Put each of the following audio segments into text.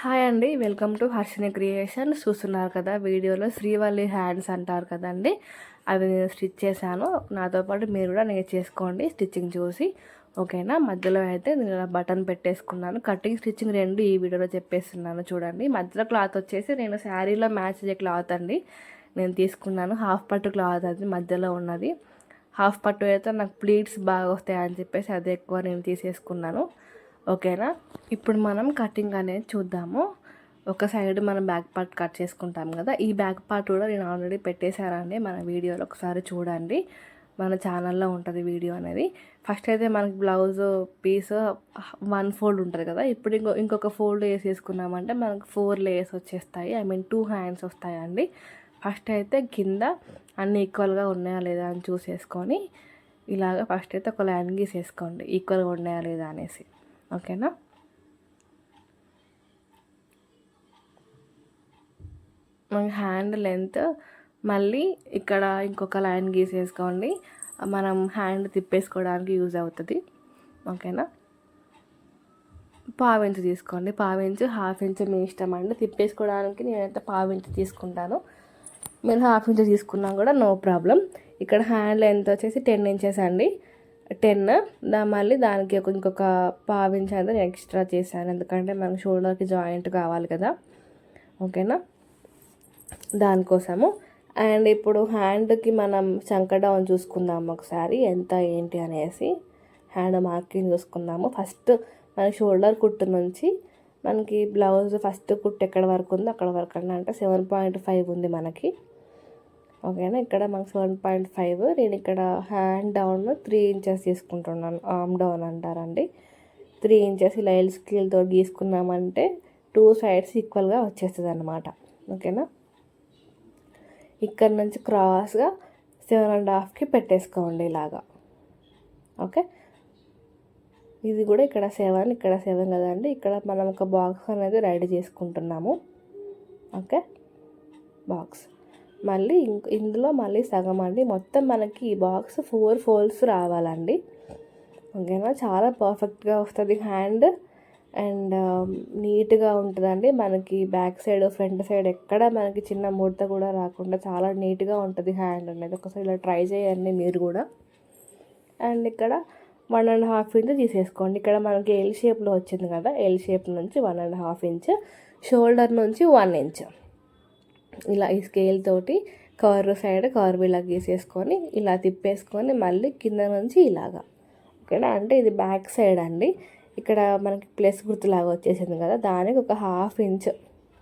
Hi అండి welcome to Harshini creation చూస్తున్నారు కదా వీడియోలో శ్రీవల్లి హ్యాండ్స్ అంటారు కదండి. అవి నేను స్టిచ్ చేశాను. నాతో పాటు మీరు కూడా నేను చేసుకోండి స్టిచ్చింగ్ చూసి. ఓకేనా? మధ్యలో అయితే నేను ఇలా బటన్ పెట్టేసుకున్నాను. కటింగ్ స్టిచ్చింగ్ రెండు ఈ వీడియోలో చెప్పేస్తున్నాను చూడండి. మధ్యలో క్లాత్ వచ్చేసి నేను శారీలో మ్యాచ్ అయ్యే క్లాత్ అండి. నేను తీసుకున్నాను. హాఫ్ పట్టు క్లాత్ అది మధ్యలో ఉన్నది. హాఫ్ పట్టు అయితే నాకు ప్లీట్స్ బాగా వస్తాయని చెప్పేసి అది ఎక్కువ నేను తీసేసుకున్నాను. ఓకేనా? ఇప్పుడు మనం కటింగ్ అనేది చూద్దాము. ఒక సైడ్ మనం బ్యాక్ పార్ట్ కట్ చేసుకుంటాం కదా. ఈ బ్యాక్ పార్ట్ కూడా నేను ఆల్రెడీ పెట్టేశానండి మన వీడియోలో ఒకసారి చూడండి. మన ఛానల్లో ఉంటుంది వీడియో అనేది. ఫస్ట్ అయితే మనకి బ్లౌజ్ పీస్ వన్ ఫోల్డ్ ఉంటుంది కదా. ఇప్పుడు ఇంకో ఇంకొక ఫోల్డ్ వేసేసుకున్నామంటే మనకు ఫోర్ లేయర్స్ వచ్చేస్తాయి. ఐ మీన్ టూ హ్యాండ్స్ వస్తాయండి ఫస్ట్ అయితే కింద అన్ని ఈక్వల్గా ఉన్నాయా లేదా అని చూసేసుకొని ఇలాగ ఫస్ట్ అయితే ఒక లైన్ గీసేసుకోండి. ఈక్వల్గా ఉన్నాయా లేదా అనేసి. ఓకేనా? మన హ్యాండ్ లెంత్ మళ్ళీ ఇక్కడ ఇంకొక లైన్ గీసేసుకోండి. మనం హ్యాండ్ తిప్పేసుకోవడానికి యూజ్ అవుతుంది. ఓకేనా? పావించు తీసుకోండి. పావించు హాఫ్ ఇంచ్ మీ ఇష్టం అండి. తిప్పేసుకోవడానికి నేనైతే పావించు తీసుకుంటాను. మీరు హాఫ్ ఇంచ్ తీసుకున్నా కూడా నో ప్రాబ్లం. ఇక్కడ హ్యాండ్ లెంత్ వచ్చేసి టెన్ ఇంచెస్ అండి. టెన్. దా మళ్ళీ దానికి ఒక ఇంకొక పావించ్ నేను ఎక్స్ట్రా చేశాను. ఎందుకంటే మనకు షోల్డర్కి జాయింట్ కావాలి కదా. ఓకేనా? దానికోసము. అండ్ ఇప్పుడు హ్యాండ్కి మనం చంక డౌన్ చూసుకుందాం ఒకసారి. ఎంత ఏంటి అనేసి హ్యాండ్ మార్కింగ్ చూసుకుందాము. ఫస్ట్ మన షోల్డర్ కుట్టు నుంచి మనకి బ్లౌజ్ ఫస్ట్ కుట్టు ఎక్కడ వరకు ఉందో అక్కడ వరకు అంటే సెవెన్ పాయింట్ ఫైవ్ ఉంది మనకి. ఓకేనా? ఇక్కడ మనకు సెవెన్ పాయింట్ ఫైవ్ నేను ఇక్కడ హ్యాండ్ డౌన్ త్రీ ఇంచెస్ తీసుకుంటున్నాను. ఆమ్ డౌన్ అంటారండి. త్రీ ఇంచెస్ ఇలా ఎల్ స్కేల్తో గీసుకున్నామంటే టూ సైడ్స్ ఈక్వల్గా వచ్చేస్తుంది అనమాట ఓకేనా? ఇక్కడ నుంచి క్రాస్గా సెవెన్ అండ్ హాఫ్కి పెట్టేసుకోండి ఇలాగా. ఓకే? ఇది కూడా ఇక్కడ సెవెన్ ఇక్కడ సెవెన్ కదండి. ఇక్కడ మనం ఒక బాక్స్ అనేది రెడీ చేసుకుంటున్నాము. ఓకే? బాక్స్ మళ్ళీ ఇందులో మళ్ళీ సగం అండి. మొత్తం మనకి ఈ బాక్స్ ఫోర్ ఫోల్స్ రావాలండి. ఓకేనా? చాలా పర్ఫెక్ట్గా వస్తుంది. హ్యాండ్ అండ్ నీట్గా um, ఉంటుందండి. మనకి బ్యాక్ సైడ్ ఫ్రంట్ సైడ్ ఎక్కడ మనకి చిన్న ముడత కూడా రాకుండా చాలా నీట్గా ఉంటుంది హ్యాండ్ అనేది. ఒకసారి ఇలా ట్రై చేయండి మీరు కూడా. అండ్ ఇక్కడ వన్ అండ్ హాఫ్ ఇంచ్ తీసేసుకోండి. ఇక్కడ మనకి ఎల్ షేప్లో వచ్చింది కదా? ఎల్ షేప్ నుంచి one and half inch shoulder నుంచి వన్ ఇంచ్ ఇలా ఈ స్కేల్ తోటి కవర్ సైడ్ కవర్ ఇలా గీసేసుకొని ఇలా తిప్పేసుకొని మళ్ళీ కింద నుంచి ఇలాగా. ఓకేనా? అంటే ఇది బ్యాక్ సైడ్ అండి. ఇక్కడ మనకి ప్లస్ గుర్తులాగా వచ్చేసింది కదా? దానికి ఒక హాఫ్ ఇంచ్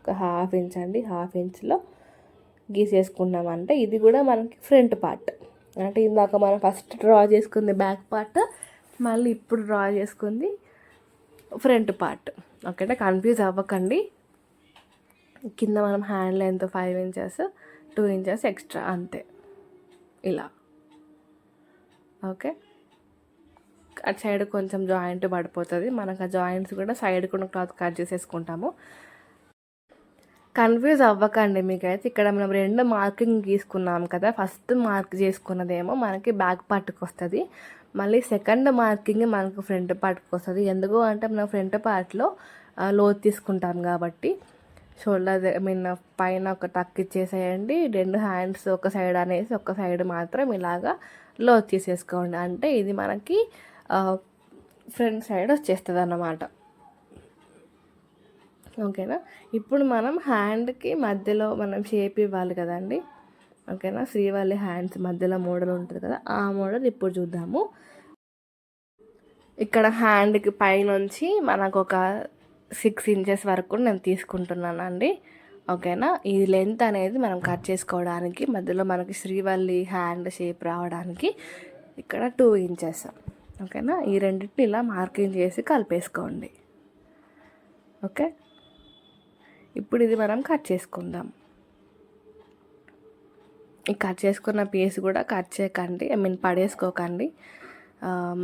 ఒక హాఫ్ ఇంచ్ అండి. హాఫ్ ఇంచ్లో గీసేసుకున్నామంటే ఇది కూడా మనకి ఫ్రంట్ పార్ట్ అంటే ఇందాక మనం ఫస్ట్ డ్రా చేసుకుంది బ్యాక్ పార్ట్ మళ్ళీ ఇప్పుడు డ్రా చేసుకుంది ఫ్రంట్ పార్ట్ ఓకేనా? కన్ఫ్యూజ్ అవ్వకండి. కింద మనం hand length five inches two inches extra అంతే. ఇలా. ఓకే? అటు సైడ్ కొంచెం జాయింట్ పడిపోతుంది. మనకు ఆ జాయింట్స్ కూడా సైడ్ కూడా క్లాత్ కట్ చేసేసుకుంటాము. కన్ఫ్యూజ్ అవ్వకండి మీకైతే. ఇక్కడ మనం రెండు మార్కింగ్ గీసుకున్నాం కదా. ఫస్ట్ మార్క్ చేసుకున్నదేమో మనకి బ్యాక్ పార్ట్కి వస్తుంది. మళ్ళీ సెకండ్ మార్కింగ్ మనకు ఫ్రంట్ పార్ట్కి వస్తుంది. ఎందుకు అంటే మనం ఫ్రంట్ పార్ట్లో లోతు తీసుకుంటాం కాబట్టి. షోల్డర్ ఐ మీన్ పైన ఒక టక్ ఇచ్చేసేయండి. రెండు హ్యాండ్స్ ఒక సైడ్ అనేసి ఒక సైడ్ మాత్రం ఇలాగా లో తీసేసుకోండి అంటే ఇది మనకి ఫ్రంట్ సైడ్ వచ్చేస్తుంది అన్నమాట ఓకేనా? ఇప్పుడు మనం హ్యాండ్కి మధ్యలో మనం షేప్ ఇవ్వాలి కదండి. ఓకేనా? శ్రీవల్లి హ్యాండ్స్ మధ్యలో మోడల్ ఉంటుంది కదా ఆ మోడల్ ఇప్పుడు చూద్దాము. ఇక్కడ హ్యాండ్కి పైనుంచి మనకు ఒక సిక్స్ ఇంచెస్ వరకు నేను తీసుకుంటున్నాను అండి ఓకేనా? ఈ లెంత్ అనేది మనం కట్ చేసుకోవడానికి మధ్యలో మనకి శ్రీవల్లి హ్యాండ్ షేప్ రావడానికి ఇక్కడ టూ ఇంచెస్. ఓకేనా? ఈ రెండింటిని ఇలా మార్కింగ్ చేసి కలిపేసుకోండి. ఓకే? ఇప్పుడు ఇది మనం కట్ చేసుకుందాం. ఈ కట్ చేసుకున్న పీస్ కూడా కట్ చేయకండి. ఐ మీన్ పడేసుకోకండి.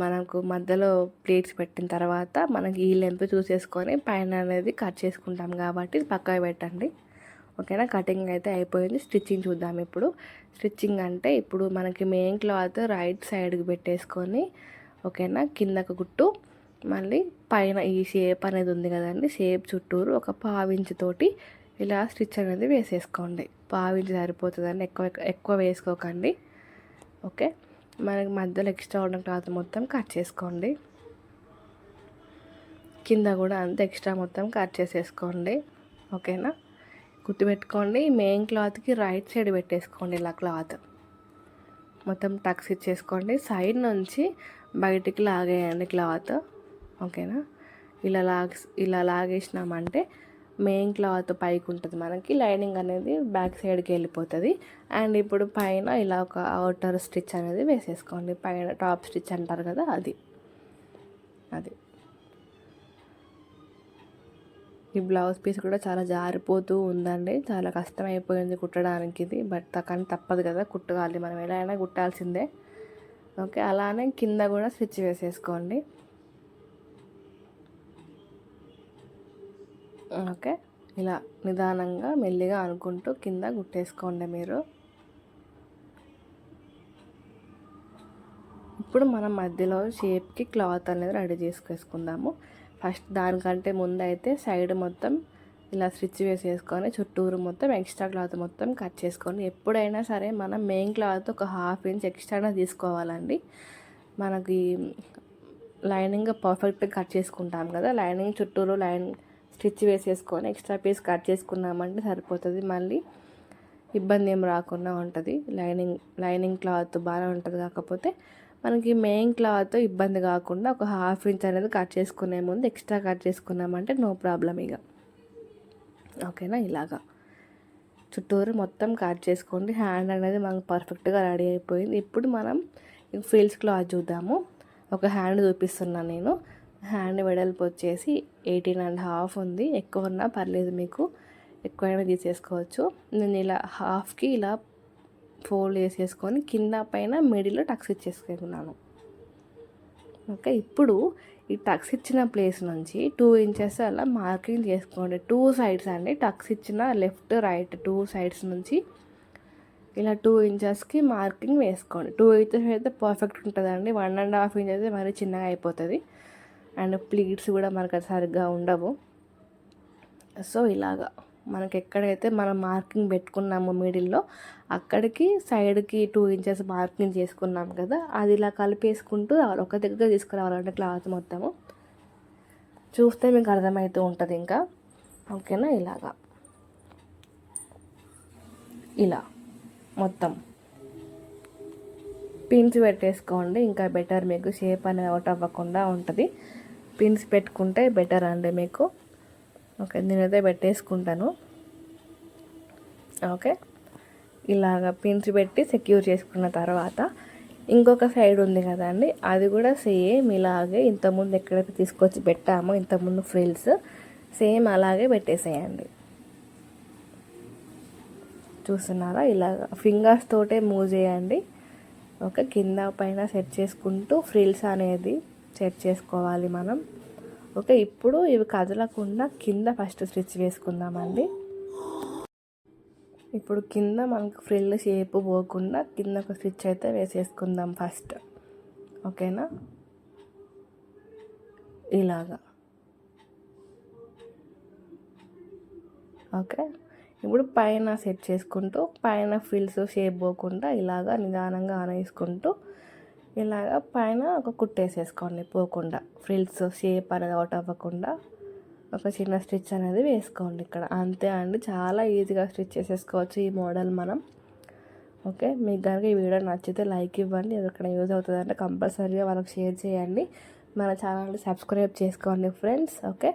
మనకు మధ్యలో ప్లేట్స్ పెట్టిన తర్వాత మనకి ఈ లెంత్ చూసేసుకొని పైన అనేది కట్ చేసుకుంటాం కాబట్టి పక్కకు పెట్టండి. ఓకేనా? కటింగ్ అయితే అయిపోయింది. స్టిచ్చింగ్ చూద్దాం ఇప్పుడు. స్టిచ్చింగ్ అంటే ఇప్పుడు మనకి మెయిన్ క్లాత్ రైట్ సైడ్కి పెట్టేసుకొని ఓకేనా? కిందకు గుట్టు మళ్ళీ పైన ఈ షేప్ అనేది ఉంది కదండి. షేప్ చుట్టూరు ఒక పావించి తోటి ఇలా స్టిచ్ అనేది వేసేసుకోండి. పావించి సరిపోతుందండి ఎక్కువ ఎక్కువ వేసుకోకండి. ఓకే? మనకి మధ్యలో ఎక్స్ట్రా ఉన్న క్లాత్ మొత్తం కట్ చేసుకోండి. కింద కూడా అంత ఎక్స్ట్రా మొత్తం కట్ చేసేసుకోండి. ఓకేనా? గుర్తుపెట్టుకోండి మెయిన్ క్లాత్కి రైట్ సైడ్ పెట్టేసుకోండి ఇలా క్లాత్. మొత్తం టక్స్ ఇచ్చేసుకోండి. సైడ్ నుంచి బయటికి లాగేయండి క్లాత్. ఓకేనా? ఇలా లాగ్ ఇలా లాగేసినామంటే మెయిన్ క్లాత్ పైకి ఉంటుంది మనకి. లైనింగ్ అనేది బ్యాక్ సైడ్కి వెళ్ళిపోతుంది. అండ్ ఇప్పుడు పైన ఇలా ఒక అవుటర్ స్టిచ్ అనేది వేసేసుకోండి. పైన టాప్ స్టిచ్ అంటారు కదా అది. అది. ఈ బ్లౌజ్ పీస్ కూడా చాలా జారిపోతూ ఉందండి. చాలా కష్టం అయిపోయింది కుట్టడానికి ఇది. బట్ కానీ తప్పదు కదా కుట్టగాలి మనం. ఎలా అయినా కుట్టాల్సిందే. ఓకే అలానే కింద కూడా స్టిచ్ వేసేసుకోండి. ఓకే. ఇలా నిదానంగా మెల్లిగా అనుకుంటూ కింద కుట్టేసుకోండి మీరు. ఇప్పుడు మనం మధ్యలో షేప్కి క్లాత్ అనేది రెడీ చేసుకేసుకుందాము ఫస్ట్ దానికంటే ముందు అయితే సైడ్ మొత్తం ఇలా స్టిచ్ వేసేసుకొని చుట్టూరు మొత్తం ఎక్స్ట్రా క్లాత్ మొత్తం కట్ చేసుకొని ఎప్పుడైనా సరే మనం మెయిన్ క్లాత్ ఒక హాఫ్ ఇంచ్ ఎక్స్ట్రానే తీసుకోవాలండి. మనకి లైనింగ్ పర్ఫెక్ట్గా కట్ చేసుకుంటాం కదా లైనింగ్ చుట్టూరు లైన్ స్టిచ్ వేసేసుకొని ఎక్స్ట్రా పీస్ కట్ చేసుకున్నామంటే సరిపోతుంది. మళ్ళీ ఇబ్బంది ఏం రాకుండా ఉంటుంది. లైనింగ్ లైనింగ్ క్లాత్ బాగా ఉంటుంది కాకపోతే మనకి మెయిన్ క్లాత్ ఇబ్బంది కాకుండా ఒక హాఫ్ ఇంచ్ అనేది కట్ చేసుకునే ముందు ఎక్స్ట్రా కట్ చేసుకున్నామంటే నో ప్రాబ్లం ఇక ఓకేనా? ఇలాగా. చుట్టూరు మొత్తం కట్ చేసుకోండి. హ్యాండ్ అనేది మనకు పర్ఫెక్ట్గా రెడీ అయిపోయింది. ఇప్పుడు మనం ఫీల్స్ క్లాత్ చూద్దాము. ఒక హ్యాండ్ చూపిస్తున్నాను నేను. హ్యాండ్ వెడల్పు వచ్చేసి ఎయిటీన్ అండ్ హాఫ్ ఉంది. ఎక్కువ ఉన్నా పర్లేదు మీకు. ఎక్కువైనా తీసేసుకోవచ్చు. నేను ఇలా హాఫ్కి ఇలా ఫోల్డ్ చేసేసుకొని కింద పైన మిడిల్లో టక్స్ ఇచ్చేసుకున్నాను ఓకే ఇప్పుడు ఈ టక్స్ ఇచ్చిన ప్లేస్ నుంచి టూ ఇంచెస్ అలా మార్కింగ్ చేసుకోండి. టూ సైడ్స్ అండి. టక్స్ ఇచ్చిన లెఫ్ట్ రైట్ టూ సైడ్స్ నుంచి ఇలా టూ ఇంచెస్కి మార్కింగ్ వేసుకోండి. టూ ఇంచెస్ అయితే పర్ఫెక్ట్ ఉంటుందండి. వన్ అండ్ హాఫ్ ఇంచెస్ అయితే మరీ చిన్నగా అయిపోతుంది. అండ్ ప్లీట్స్ కూడా మనకు సరిగ్గా ఉండవు. సో ఇలాగా మనకి ఎక్కడైతే మనం మార్కింగ్ పెట్టుకున్నామో మిడిల్లో అక్కడికి సైడ్కి టూ ఇంచెస్ మార్కింగ్ చేసుకున్నాం కదా అది ఇలా కలిపేసుకుంటూ ఒక దగ్గర తీసుకురావాలంటే క్లాత్ మొత్తము. చూస్తే మీకు అర్థమవుతూ ఉంటుంది ఇంకా. ఓకేనా? ఇలాగా. ఇలా మొత్తం. పిన్స్ పెట్టేసుకోండి ఇంకా బెటర్ మీకు షేప్ అనేది అవుట్ అవ్వకుండా ఉంటుంది. పిన్స్ పెట్టుకుంటే బెటర్ అండి మీకు. ఓకే నేనైతే పెట్టేసుకుంటాను. ఓకే ఇలాగ పిన్స్ పెట్టి సెక్యూర్ చేసుకున్న తర్వాత ఇంకొక సైడ్ ఉంది కదండి అది కూడా సేమ్ ఇలాగే ఇంతకుముందు ఎక్కడైతే తీసుకొచ్చి పెట్టామో ఇంతకుముందు ఫ్రిల్స్ సేమ్ అలాగే పెట్టేసేయండి. చూస్తున్నారా? ఇలాగ ఫింగర్స్ తోటే మూవ్ చేయండి. ఓకే కింద పైన సెట్ చేసుకుంటూ ఫ్రిల్స్ అనేది సెట్ చేసుకోవాలి మనం. ఓకే ఇప్పుడు ఇవి కదలకుండా కింద ఫస్ట్ స్టిచ్ వేసుకుందామండి. ఇప్పుడు కింద మనకు ఫ్రిల్ షేప్ పోకుండా కింద ఒక స్టిచ్ అయితే వేసేసుకుందాం ఫస్ట్. ఓకేనా? ఇలాగా. ఓకే ఇప్పుడు పైన సెట్ చేసుకుంటూ పైన ఫిల్స్ షేప్ పోకుండా ఇలాగా నిదానంగా ఆనేసుకుంటూ ఇలాగ పైన ఒక కుట్టేసేసుకోండి పోకుండా. ఫ్రిల్స్ షేప్ అనేది అవుట్ అవ్వకుండా ఒక చిన్న స్టిచ్ అనేది వేసుకోండి ఇక్కడ. అంతే అండి చాలా ఈజీగా స్టిచ్ చేసేసుకోవచ్చు ఈ మోడల్ మనం. ఓకే మీకు కనుక ఈ వీడియో నచ్చితే లైక్ ఇవ్వండి. ఎవరికైనా యూజ్ అవుతుంది అంటే కంపల్సరీగా వాళ్ళకి షేర్ చేయండి. మన ఛానల్ని సబ్స్క్రైబ్ చేసుకోండి ఫ్రెండ్స్. ఓకే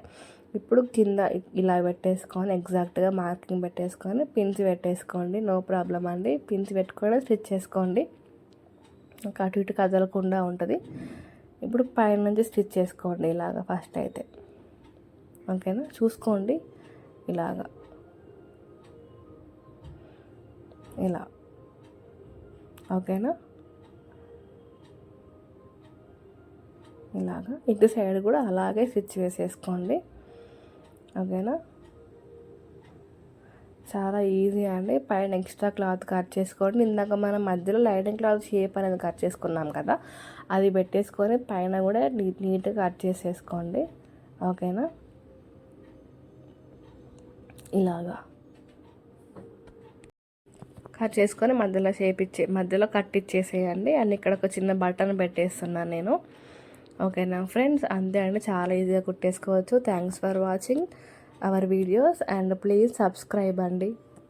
ఇప్పుడు కింద ఇలా పెట్టేసుకొని ఎగ్జాక్ట్గా మార్కింగ్ పెట్టేసుకొని పిన్స్ పెట్టేసుకోండి. నో ప్రాబ్లం అండి. పిన్స్ పెట్టుకొని స్టిచ్ చేసుకోండి. అటు ఇటు కదలకుండా ఉంటుంది. ఇప్పుడు పైన నుంచి స్టిచ్ చేసుకోండి ఇలాగ ఫస్ట్ అయితే. ఓకేనా? చూసుకోండి. ఇలాగ. ఇలా. ఓకేనా? ఇలాగా. ఇటు సైడ్ కూడా అలాగే స్టిచ్ వేసేసుకోండి. ఓకేనా? చాలా ఈజీ అండి. పైన ఎక్స్ట్రా క్లాత్ కట్ చేసుకోండి ఇందాక మనం మధ్యలో లైనింగ్ క్లాత్ షేప్ అనేది కట్ చేసుకున్నాం కదా అది పెట్టేసుకొని పైన కూడా నీట్ నీట్గా కట్ చేసేసుకోండి. ఓకేనా? ఇలాగా. కట్ చేసుకొని మధ్యలో షేప్ ఇచ్చే మధ్యలో కట్ ఇచ్చేసేయండి. అండ్ ఇక్కడ ఒక చిన్న బటన్ పెట్టేస్తున్నాను నేను. ఓకేనా? ఫ్రెండ్స్ అంతే అండి. చాలా ఈజీగా కుట్టేసుకోవచ్చు. Thanks for watching. Our videos and please subscribe అండి.